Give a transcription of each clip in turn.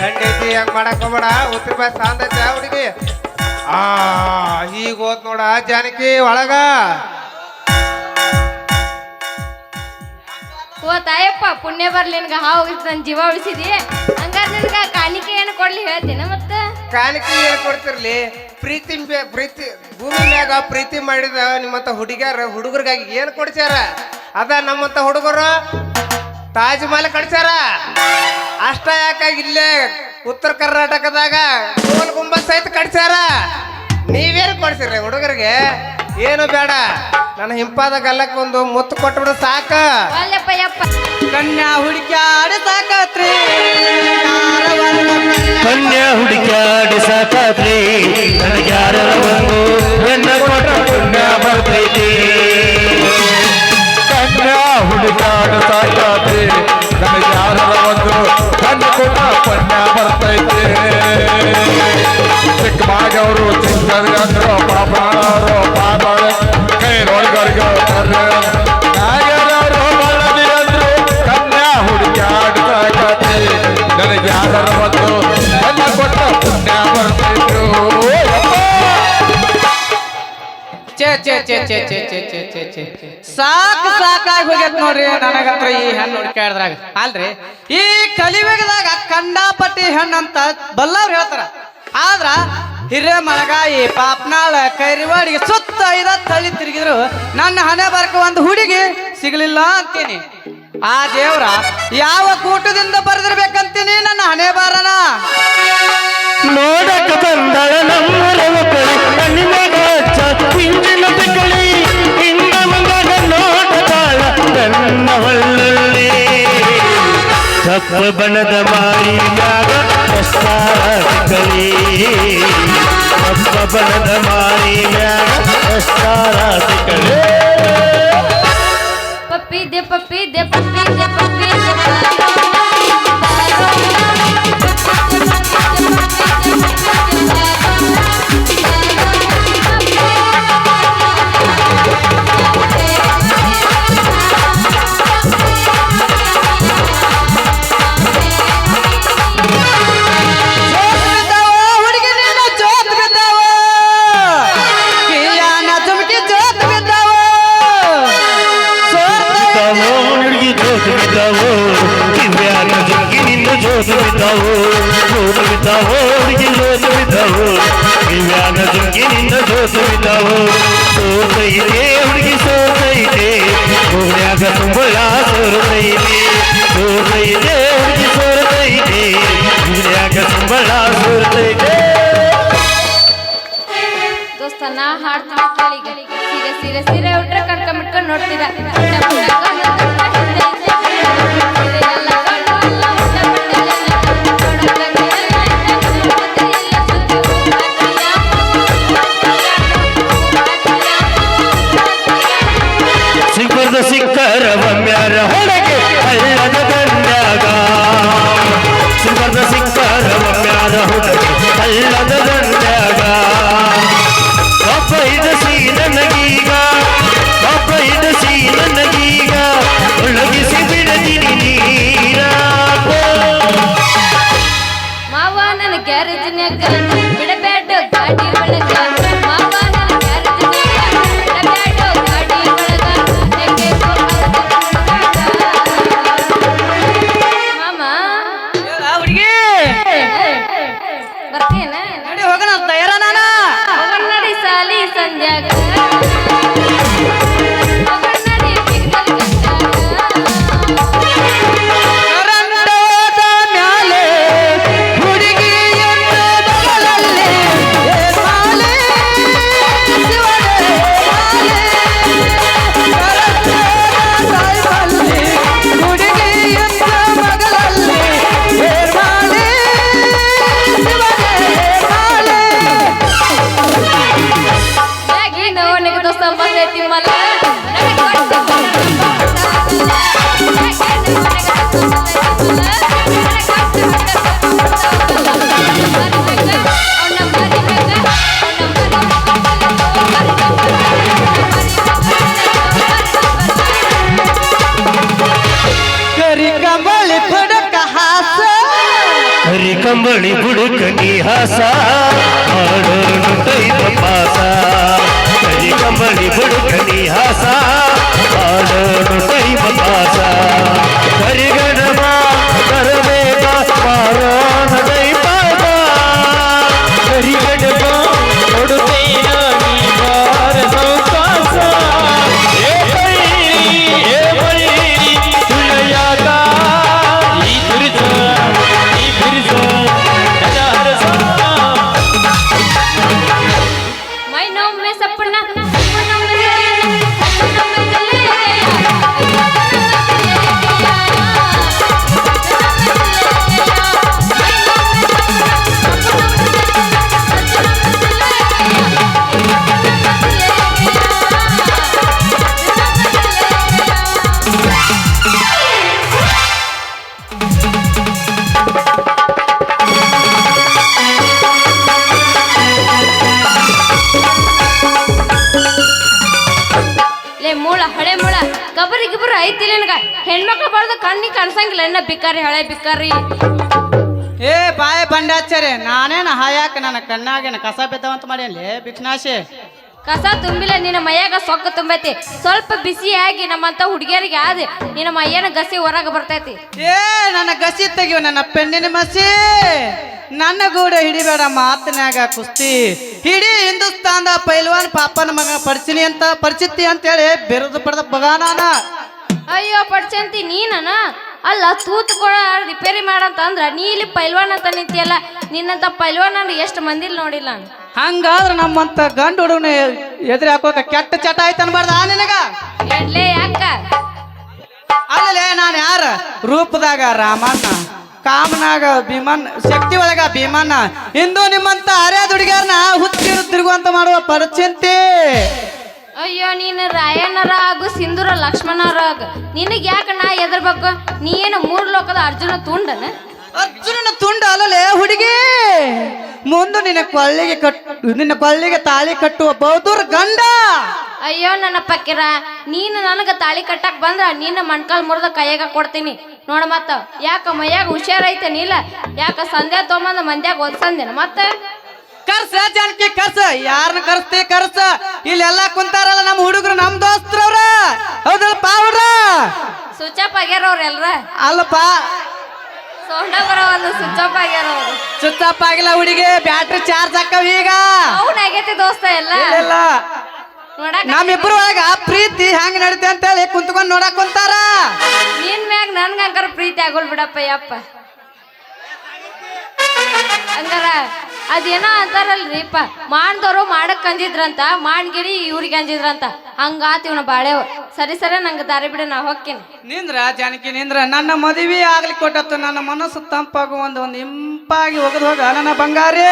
ಥಂಡಿ ಐತಿ ಹಂಗ್ ಮಾಡಕ್ ಹೋಗ್ಬೇಡ ಬಾಯ್ ಹುಡುಗಿ. ಆ ಈಗ ಹೋದ್ ನೋಡ ಜಾನಕಿ ಒಳಗ. ಓ ತಾಯಪ್ಪ ಪುಣ್ಯ ಬರ್ಲಿ ನಿನ್ಗ ಹಾವು ನನ್ ನನ್ನ ಜೀವ ಉಳಿಸಿದಿ. ಹಂಗಾರ ನಿನ್ಗ ಕಾಣಿಕೆ ಏನು ಕೊಡ್ಲಿ ಹೇಳ್ತೀನಿ ಮತ್ತ? ಕಾಣಿಕೆ ಏನ್ ಕೊಡ್ತಿರ್ಲಿ? ಪ್ರೀತಿ ಪ್ರೀತಿ ಭೂಮಿ ಮ್ಯಾಗ ಪ್ರೀತಿ ಮಾಡಿದ ನಿಮ್ಮಂತ ಹುಡುಗ್ಯಾರ ಹುಡುಗರಿಗಾಗಿ ಏನ್ ಕೊಡ್ಸ್ಯಾರ? ಅದ ನಮ್ಮಂತ ಹುಡುಗರು ತಾಜ್ ಮಹಲ್ ಕಟ್ಸ್ಯಾರ? ಅಷ್ಟ ಯಾಕ ಇಲ್ಲೇ ಉತ್ತರ ಕರ್ನಾಟಕದಾಗ ಗೋಲ್ ಗುಂಬಜ್ ಸಹಿತ ಕಟ್ಸ್ಯಾರ? ನೀವೇನು ಕೊಡ್ಸಿರ್ರಿ ಹುಡುಗರಿಗೆ? ಏನು ಬೇಡ. ನನ್ನ ಹಿಂಪಾದ ಗಲ್ಲಕ್ಕೆ ಒಂದು ಮುತ್ತು ಕೊಟ್ಬಿಡು ಸಾಕ. ಅಲ್ಲಪ್ಪ ಯಪ್ಪ. ಕನ್ಯಾ ಹುಡುಕ್ಯಾಡ ಸಾಕತ್ರಿ. ಕನ್ಯಾ ಹುಡುಕ್ಯಾಡಿ ಸಾಕಾದ್ರಿ ನನಗ್ಯಾರ ಒಂದು ಹೆಣ್ಣ ಕೊಟ್ಟ ಪುಣ್ಯ ಬರ್ತೈತಿ. ಬಿಡಾಗ ಸಾಕಾತೆ ನಮಗೆ ಯಾರರ ಒಂದು ಕಣ್ಣು ಕೊಟ್ಟ ಪಣ್ಯ ಬರ್ತೈತೆ. ಚಿಕ್ಕ ಬಾಗವರು ಚಿಕ್ಕರ್ಗಂದ್ರು ಪಾಪನವರು ಪಾಪಳ ಕೈ ರೋಡ್ಗರ್ಗ ನಾಗರವರು ನನಗೆ ಯಾರರ ಒಂದು ಕೊಟ್ಟ ಪುಣ್ಯ ಬರ್ತೈತು. ಚೇ. ಸಾಕ್, ಸಾಕಾಗಿ ನೋಡ್ರಿ ನನಗತ್ರ ಈ ಹೆಣ್ಣು ಹುಡುಕ್ಯಾಡ್ದ್ರಾಗ ಅಲ್ರಿ? ಈ ಕಲಿಯುಗದಾಗ ಕಂಡಾಪಟ್ಟಿ ಹೆಣ್ಣು ಅಂತ ಬಲ್ಲವ್ರು ಹೇಳ್ತಾರ. ಆದ್ರ ಹಿರೇ ಮಳಗಾಯಿ ಪಾಪ್ನಾಳ ಕೈರಿವಾಡಿಗೆ ಸುತ್ತ ಐದ ತಳಿ ತಿರುಗಿದ್ರು, ನನ್ನ ಹಣೆ ಬರಕ ಒಂದು ಹುಡುಗಿ ಸಿಗಲಿಲ್ಲ ಅಂತೀನಿ. ಆ ದೇವ್ರ ಯಾವ ಕೂಟದಿಂದ ಬರೆದಿರ್ಬೇಕಂತೀನಿ ನನ್ನ ಹಣೆ ಬಾರನ? ನೋಡಕ್ಕೆ ಬಂದಳ ನಮ್ಮರ ಕಪ್ಪ ಬಣದ ಮಾರಿನಾಗ ಪ್ರಸ್ತಾರಗಳೇ ಕಪ್ಪ ಬಣದ ಮಾರಿನಾಗ ಪ್ರಸ್ತಾರಗಳೇ ಪಪ್ಪಿದೆ ಪಪ್ಪಿದೆ ಪಪ್ಪ ಸೋತೈತೆ, ಹುಡುಗಿ ಸೋತೈತೆ. ಗೋಡ್ಯಾಗ ತುಂಬಳ ಸೋರತೈತೆ ಸೋತೈತೆ, ಹುಡುಗಿ ಸೋರತೈತೆ ಗೋಡ್ಯಾಗ ತುಂಬಳ ಸೋರತೈತೆ ದೋಸ್ತ, ನಾ ಹಾಡ್ತೀನಿ ಸೀರೆ ಸೀರೆ ಸೀರೆ ಉಟ್ರೆ ನೋಡ್ತೀರಾ ನೋಡ್ತೀರ? ಕಂಬಳಿ ಬುಡುಕನಿ ನಿಹಾಸ ಮಾಡೋನು ದೈವ ಪಾಸ ಹರಿ ಕಂಬಳಿ ಬುಡುಕನಿ ನಿಹಾಸ ಮಾಡೋನು ದೈವ ಪಾಸ ಹರಿಗಣಮ ಕರಬೇಕ ಮಾರೋಣ ದೈವಾದ ಬಿಕ್ಕಾರಿ ಹಳೆ ಬಿಕ್ಕಾರಿ. ಏ ಬಾಯ ಬಂಡಾಚಾರ್ಯ ನಾನೇನ ಹಾಯಾಕ ನನ್ನ ಕಣ್ಣಾಗೇನ ಕಸ ಬಿದ್ದವಂತ ಮಾಡೇನ್ಲಿ ಬಿಕ್ನಾಶೆ ಕಸ ತುಂಬಿಲ್ಲ ನಿನ್ನ ಮೈಯಾಗ ಸೊಕ್ಕ ತುಂಬೈತಿ. ಸ್ವಲ್ಪ ಬಿಸಿಯಾಗಿ ನಮ್ಮಂತ ಹುಡುಗಿಯರಿಗೆ ಆದ. ನಿನ್ನ ಮೈಯನ ಗಸಿ ಹೊರಗ ಬರ್ತೈತಿ. ಏ ನನ್ನ ಗಸಿ ತೆಗಿಯೋ ನನ್ನ ಪೆಣ್ಣಿನ ಮಸಿ. ನನ್ನ ಗೂಡ ಹಿಡಿಬೇಡ ಮಾತಿನಾಗ ಕುಸ್ತಿ. ಹಿಡಿ ಹಿಂದೂಸ್ತಾನದ ಪೈಲ್ವಾನ್ ಪಾಪನ ಮಗ ಪಡ್ಸಿನಿ ಅಂತ ಪರಿಚಿತಿ ಅಂತೇಳಿ ಬಿರುದು ಪಡೆದ ಬಗಾನಾನ. ಅಯ್ಯೋ ಪಡ್ಚಂತಿ ನೀನನ? ಅಲ್ಲ ತೂತುಕೊಳ ಕೊಡ ರಿಪೇರಿ ಮಾಡಂತ ಅಂದ್ರ ನೀ ಇಲ್ಲಿ ಪೈಲ್ವಾನ್ ಅಂತ ನಿಂತಿಯಲ್ಲ ನಿನ್ನಂತ ಪೈಲ್ವಾನ್ ಅಂದ್ರೆ ಎಷ್ಟು ಮಂದಿಲ್ ನೋಡಿಲ್ಲ ನಾನು. ಹಂಗಾದ್ರ ನಮ್ಮಂತ ಗಂಡು ಹುಡುಗನ ಎದುರು ಹಾಕೋಕ ಕೆಟ್ಟ ಚಟ ಆಯ್ತು ಅನ್ಬಾರ್ದ ಆ ನಿನಗ? ಎಡ್ಲೇ ಯಾಕ? ಅಲ್ಲಲೇ ನಾನು ಯಾರ? ರೂಪದಾಗ ರಾಮಣ್ಣ ಕಾಮನಾಗ ಭೀಮನ್ ಶಕ್ತಿ ಒಳಗ ಭೀಮಣ್ಣ ಇಂದು ನಿಮ್ಮಂತ ಅರೆ ದುಡಿಗಾರನ ಹುತ್ತಿರು ತಿರುಗುವಂತ ಮಾಡುವ ಪರಿಚಿಂತಿ. ಅಯ್ಯೋ ನೀನು ರಾಯಣ್ಣರ ಹಾಗೂ ಸಿಂಧೂರ ಲಕ್ಷ್ಮಣರ ನಿನಗೆ ಯಾಕ ನಾ ಎದರ್ಬೇಕು ನೀ ಏನು ಮೂರು ಲೋಕದ ಅರ್ಜುನ ತುಂಡನ? ಅರ್ಜುನನ ತುಂಡ ಅಲ್ಲಲೇ ಹುಡುಗಿ! ಮುಂದೆ ನಿನ್ನ ಕೊಳ್ಳಿಗೆ ಕಟ್ಟು ನಿನ್ನ ಕೊಳ್ಳಿಗೆ ತಾಳಿ ಕಟ್ಟುವ ಬೌದ್ಧರ ಗಂಡ! ಅಯ್ಯೋ ನನ್ನ ಪಕ್ಕಿರ ನೀನು ನನಗೆ ತಾಳಿ ಕಟ್ಟಕ್ ಬಂದ್ರ ನಿನ್ನ ಮಣ್ಕಾಲ್ ಮುರಿದ ಕೈಯಾಗ ಕೊಡ್ತೀನಿ. ನೋಡ ಮತ್ತ ಯಾಕ ಮೈಯಾಗ ಹುಷಾರೈತೆ ನೀಲ? ಯಾಕ ಸಂಧ್ಯಾ ತೊಗೊಂಬಂದ ಮಂದ್ಯಾಗ ಒದ್ಸಂದೇನ ಮತ್ತೆ? ಕರ್ಸ ಜನಕ್ಕೆ ಕರ್ಸ. ಯಾರನ್ನ ಕರ್ಸ್ತಿ ಕರ್ಸ. ಇಲ್ಲೆಲ್ಲ ಕುಂತಾರಲ್ಲ ನಮ್ಮ ಹುಡುಗರು ನಮ್ಮ ದೋಸ್ತ್ರವ್ರ. ಹೌದಲ್ಪ ಅವ್ರ ಸ್ವಿಚ್ ಅಪ್ ಆಗ್ಯಾರ ಅವ್ರ ಎಲ್ರ? ಅಲ್ಲಪ್ಪ. ಸೌಂಡ ಸ್ವಿಚ್ ಅಪ್ ಆಗ್ಯಾರ ಅವ್ರು ಸುತ್ತಪ್ಪ ಆಗಿಲ್ಲ ಹುಡುಗಿ ಬ್ಯಾಟ್ರಿ ಚಾರ್ಜ್ ಹಾಕವ್ ಈಗ. ಅವ್ನ ಆಗೈತಿ ದೋಸ್ತ ಎಲ್ಲ. ಇಲ್ಲ ನೋಡಕ್ ನಮ್ಮಿಬ್ರು ಒಳಗ ಪ್ರೀತಿ ಹೆಂಗ್ ನಡೀತೆ ಅಂತೇಳಿ ಕುಂತ್ಕೊಂಡ್ ನೋಡಕ್ ಕುಂತಾರ. ನಿನ್ ಮ್ಯಾಗ ನನ್ಗ ಹಂಗಾರ ಪ್ರೀತಿ ಆಗೋಲ್ ಬಿಡಪ್ಪ ಯಪ್ಪ. ಹಂಗಾರ ಅದೇನೋ ಅಂತಾರಲ್ರಿಪ್ಪ ಮಾಡ್ದವ್ರು ಮಾಡಕ್ ಅಂದಿದ್ರಂತ ಮಾಡ್ಗಿಡಿ ಇವ್ರಿಗೆ ಅಂದಿದ್ರಂತ. ಹಂಗಾತ ಇವನ ಬಾಳೆ ಸರಿ ಸರಿ, ನಂಗೆ ದಾರಿ ಬಿಡ, ನಾ ಹೋಗ್ತೀನಿ. ನಿಂದ್ರ, ಜಾನಕಿ, ನಿಂದ್ರ, ನನ್ನ ಮದುವೆ ಆಗ್ಲಿ ಕೊಟ್ಟತ್ತು, ನನ್ನ ಮನಸ್ಸು ತಂಪಾಗು ಒಂದು ಒಂದು ಇಂಪಾಗಿ ಒಗದು ಹೋಗ ನನ್ನ ಬಂಗಾರಿ.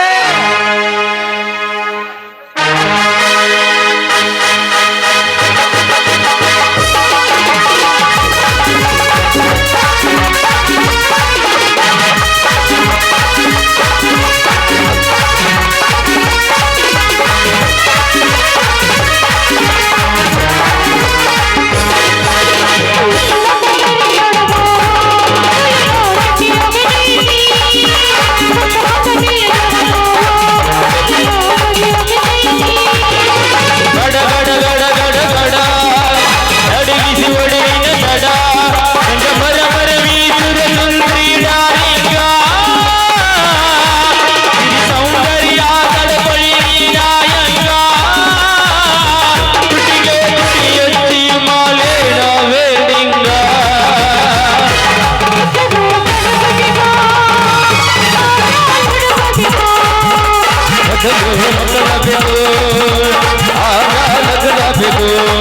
लॻंदा पियो आगा लॻंदा पियो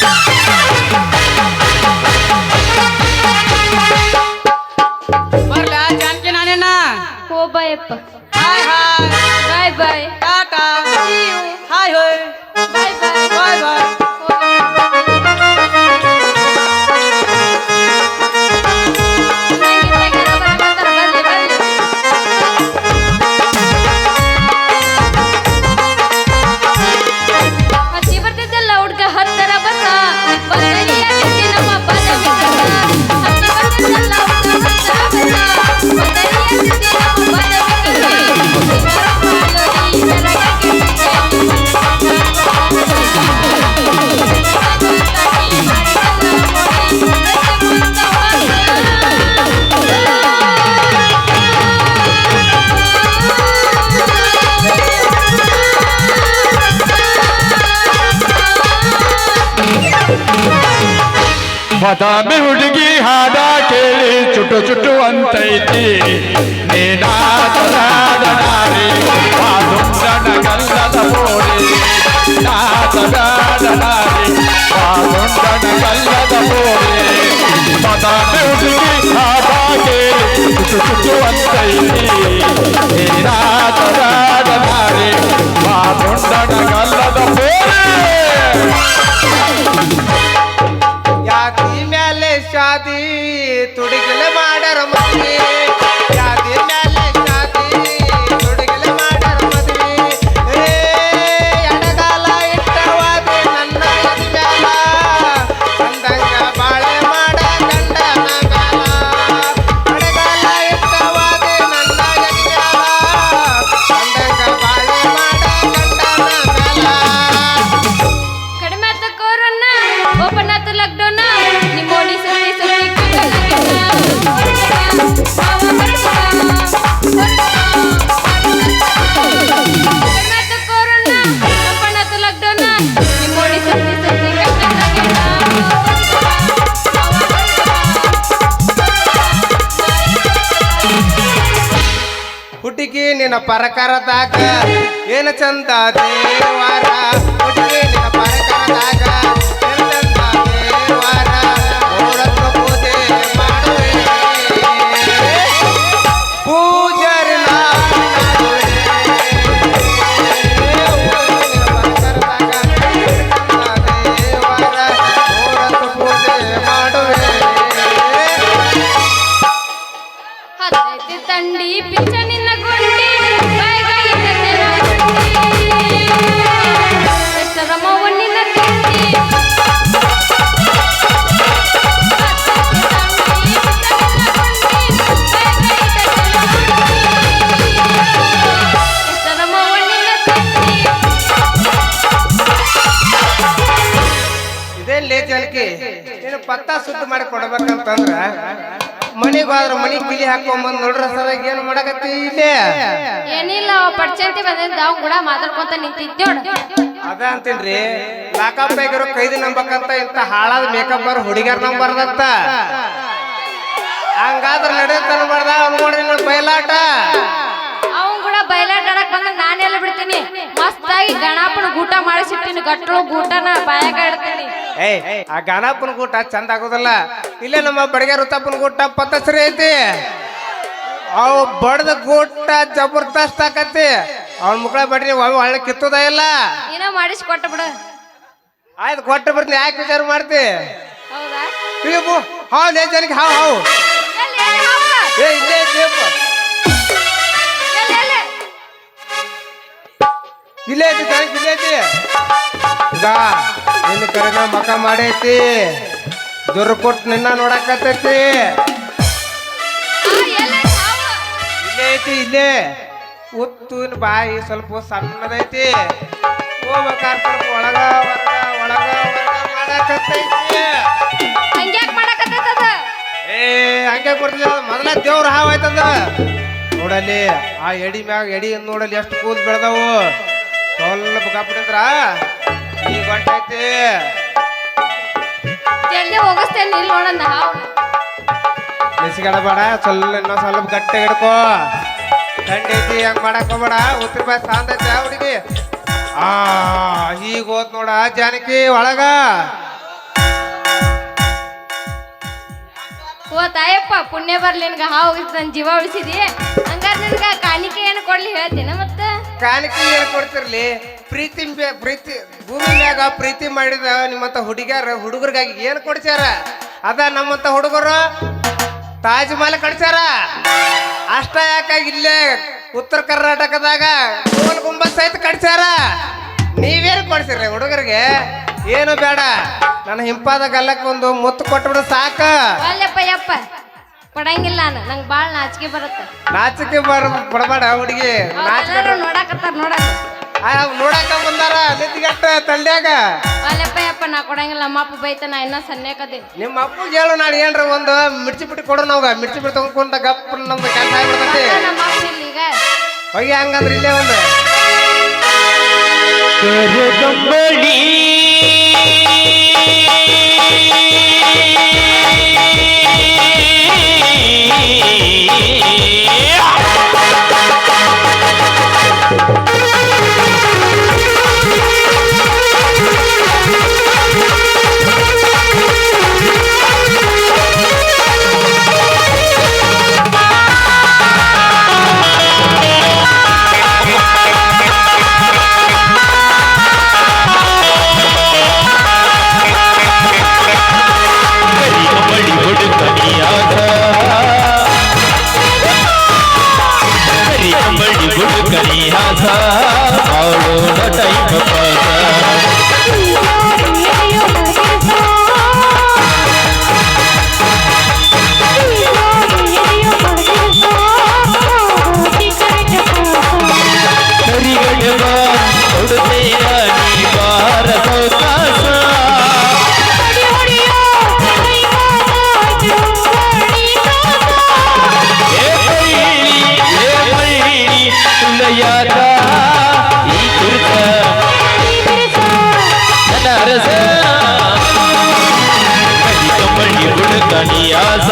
Yeah. ಬದಾಮಿ ಹುಡುಗಿ ಹಾಡ ಕೇಳಿ ಚುಟು ಚುಟು ಅಂತೈತಿ ನಿನ್ನ ಪರಕರದಾಗ ಏನ ಚಂದ ಗುಂಡಿ. ಎಷ್ಟರ ಮೌವ ನಿನ್ನ ತಿಂಡಿ ಇದೇನ್ ಲೇ ಜನಕಿ ನೀನು ಪತ್ತ ಸುದ್ದಿ ಮಾಡಿ ಕೊಡ್ಬೇಕಂತಂದ್ರ ಮನಿಗ್ ಹೋದ್ರ ಮನಿ ಕಿಲಿ ಹಾಕೊಂಬಂದ್ ನೋಡ್ರ ಸರ ಏನ್ ಮಾಡಕತ್ತಿ ಇಲ್ಲೇ? ಏನಿಲ್ಲ ಪಡ್ಚಂತಿ ಬಂದಿದ್ದ ಅವ್ನ್ ಕೂಡ ಮಾತಾಡ್ಕೊಂತ ನಿಂತಿದ್ದೆ ಅದ ಅಂತೀನ್ರಿ ಲಾಕಪ್ ಆಗಿರೋ ಕೈದಿ ನಂಬಕಂತ ಇಂತ ಹಾಳಾದ ಮೇಕಪ್ ಬರ್ ಹುಡುಗಿಯರ್ ನಂಬರ್ದಂತ ಹಂಗಾದ್ರ ನಡೆಯುತ್ತ ಅನ್ಬಾರ್ದ ಅವ್ನು ನೋಡಿ ನಿನ್ನ ಬಯಲಾಟ. ಬಿಡ್ತೀನಿ ಮಸ್ತಾಗಿ ಗಣಪನ ಗೂಟ ಮಾಡಿಸಿಟ್ಟಿನಿ. ಗಟ್ಟಲು ಗೂಟನ ಬಾಯಾಗ ಇಡ್ತೀನಿ. ಏಯ್ ಆ ಗಣಪನ ಗೂಟ ಚಂದ ಆಗೋದಲ್ಲ. ಇಲ್ಲೇ ನಮ್ಮ ಬಡಗೆ ರುತ್ತಪ್ಪನ ಗೂಟ ಪತ್ತಸರಿ ಐತಿ. ಅವು ಬಡದ ಗೂಟ ಜಬರ್ದಸ್ತ್ ಆಕತಿ. ಅವ್ನ ಮುಕ್ಕಳ ಬಡ್ರಿ ಒಳ್ಳೆ ಕಿತ್ತದ ಇಲ್ಲ. ಏನೋ ಮಾಡಿಸಿ ಕೊಟ್ಟ ಬಿಡು. ಆಯ್ತು ಕೊಟ್ಟು ಬರ್ತೀನಿ ಯಾಕೆ ವಿಚಾರ ಮಾಡ್ತಿ? ಹೌದಾ? ಹಾವು ಜನಕ್ಕೆ ಹಾವು ಹಾವು? ಏ ಇಲ್ಲೇ ಐತಿಯಪ್ಪ ಇಲ್ಲೇ ಐತಿ ಜನಕ್ಕೆ ಇಲ್ಲೇ ಈಗ ನಿನ್ನ ಕರೆನ ಮಕ ಮಾಡೈತಿ. ದುರ್ರು ಕೊಟ್ಟು ನಿನ್ನ ನೋಡಕತ್ತೈತಿ. ಇಲ್ಲೇ ಐತಿ, ಇಲ್ಲೇ. ಉತ್ತಿನ ಬಾಯಿ ಸ್ವಲ್ಪ ಸಣ್ಣದೈತಿ. ಹೋಗ್ಬೇಕಾದ್ರೆ ಸ್ವಲ್ಪ ಒಳಗ, ಹೊರಗ, ಒಳಗ ಮಾಡಕತ್ತೈತಿ? ಏ, ಹಂಗೆ ಕೊಡ್ತಿಲ್ಲ ಮೊದಲ ದೇವ್ರ ಹಾವ್ ಆಯ್ತದ. ನೋಡಲಿ ಆ ಎಡಿ ಮ್ಯಾಗ ಎಡಿ ನೋಡಲಿ ಎಷ್ಟು ಕೂದ್ ಬೆಳೆದವು. ಕಪ್ಪಿದ್ರ ಈಗ ಹೊಂಟೈತಿ ಜಲ್ದಿ ಹೋಗಿಸ್ತೇನೆ ಇಲ್ಲಿ ನೋಡಣ್ಣ ಬಿಸಿಗಡಬೇಡ ಸ್ವಲ್ಪ ಇನ್ನೊಂದು ಸ್ವಲ್ಪ ಗಟ್ಟಿ ಹಿಡ್ಕೋ. ಐತಿ ಹೆಂಗ್ ಮಾಡಕ್ ಹೋಗ್ಬೇಡ. ಉತ್ತರ ರೂಪಾಯಿ ಸಾಂದ್ ಐತೆ ಆ ಹುಡುಗಿ. ಆ ಈಗ ಹೋದ್ ನೋಡ ಜಾನಕಿ ಒಳಗ. ಓ ತಾಯಪ್ಪ ಪುಣ್ಯ ಬರ್ಲಿ ನಿನ್ಗ. ಹಾವು ನನ್ನ ಜೀವ ಉಳಿಸಿದಿ. ಹಂಗಾರ ನಿನ್ಗ ಕಾಣಿಕೆ ಏನು ಕೊಡ್ಲಿ ಹೇಳ್ತೀನ ಮತ್ತ? ಕಾಣಿಕೆ ಏನು ಕೊಡ್ತಿರ್ಲಿ? ಪ್ರೀತಿ ಪ್ರೀತಿ ಭೂಮಿ ಮ್ಯಾಗ ಪ್ರೀತಿ ಮಾಡಿದ ನಿಮ್ಮಂತ ಹುಡುಗ್ಯಾರ ಹುಡುಗರಿಗಾಗಿ ಏನು ಕೊಡ್ಸ್ಯಾರ? ಅದ ನಮ್ಮಂತ ಹುಡುಗರು ತಾಜ್ ಮಹಲ್ ಕಟ್ಸ್ಯಾರ. ಅಷ್ಟ ಯಾಕಾಗಿ ಇಲ್ಲೇ ಉತ್ತರ ಕರ್ನಾಟಕದಾಗ ಗೋಲ್ ಗುಂಬಸ್ ಸಹಿತ ಕಟ್ಸ್ಯಾರ. ನೀವೇನು ಕೊಡ್ಸಿರ್ರಿ ಹುಡುಗರಿಗೆ? ಏನು ಬೇಡ. ನನ್ನ ಹಿಂಪಾದ ಗಲ್ಲಕ್ಕೆ ಒಂದು ಮುತ್ತು ಕೊಟ್ಬಿಡು ಸಾಕ. ಯಪ್ಪ. ಕೊಡಂಗಿಲ್ಲ ನಾನು. ನಂಗೆ ಭಾಳ ನಾಚಿಕೆ ಬರುತ್ತೆ. ನಾಚಿಕೆ ಬರ ಬಡಬೇಡ ಹುಡುಗಿ. ನೋಡಕತ್ತಾರ ನೋಡಕ ನೋಡಾಕ ಬಂದಾರ ನಿಂತ್ಗಟ್ಟ ತಳ್ಳ್ಯಾಗ. ಅಲ್ಲಪ್ಪ ಯಪ್ಪ ನಾ ಕೊಡಂಗಿಲ್ಲ. ನಮ್ಮ ಅಪ್ಪ ಬೈತ ನಾ ಇನ್ನ ಸನ್ಯಾಕದೀನಿ ನಿಮ್ಮ ಅಪ್ಪ ಹೇಳು ನಾಳೆ ಏನ್ರ ಒಂದು ಮಿರ್ಚಿ ಬಿಟ್ಟು ಕೊಡು ನಾವ್ ಮಿರ್ಚಿ ಬಿಟ್ಟು ತಗೊಂಡ್ಕೊಂಡ ಗಪ್ಪ ನಮ್ದು ಕೆಲಸ ಆಗ್ಬಿಡ್ತೈತಿ. ನಮ್ಮ ಅಪ್ಪ ಇಲ್ಲ ಈಗ? ಹೋಗಿ ಹಂಗಂದ್ರೆ ಇಲ್ಲೇ ಒಂದು. ಕರಿಕಂಬಳಿ ಮಾಯದ ಈ ಕುರಿತ ನರಸ ಕಡಿ ಕಮಳಿ ಹುಡುಕಣಿಯಾಸ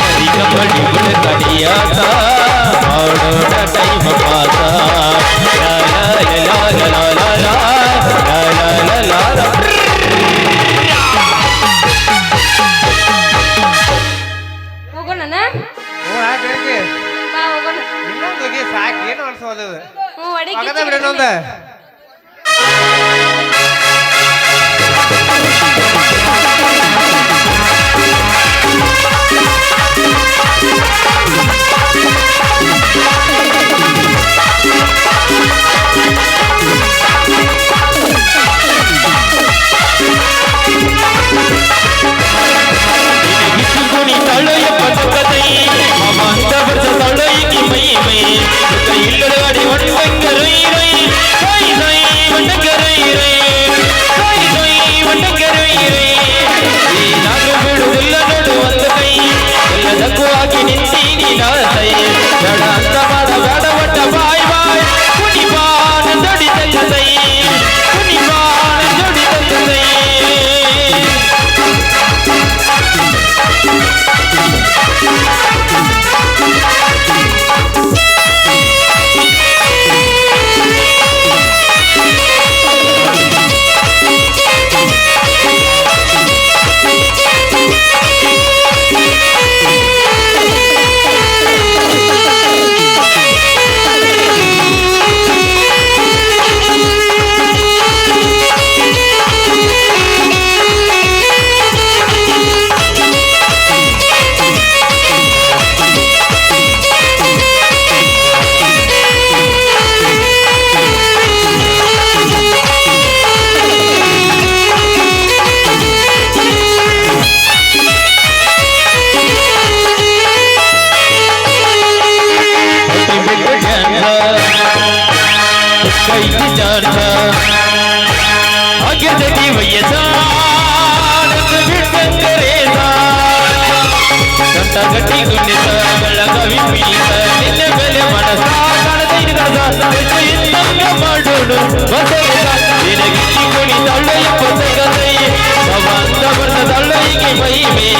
படிபடி கடியாதா அவளோட டைம் பார்த்தா ಅಗದ ಬಿಡೋಣ பைத்து சார்ஜா அகததி வயசா விட்டங்கரேதா சந்தா கட்டி குண்டிசா கவி மீசா நில்ல மேல மனசா கணதை கதா தங்க மாடோடு வசையா எனக்கு குடி தள்ளை பொசை கதை வந்த வந்த தள்ளை மை மே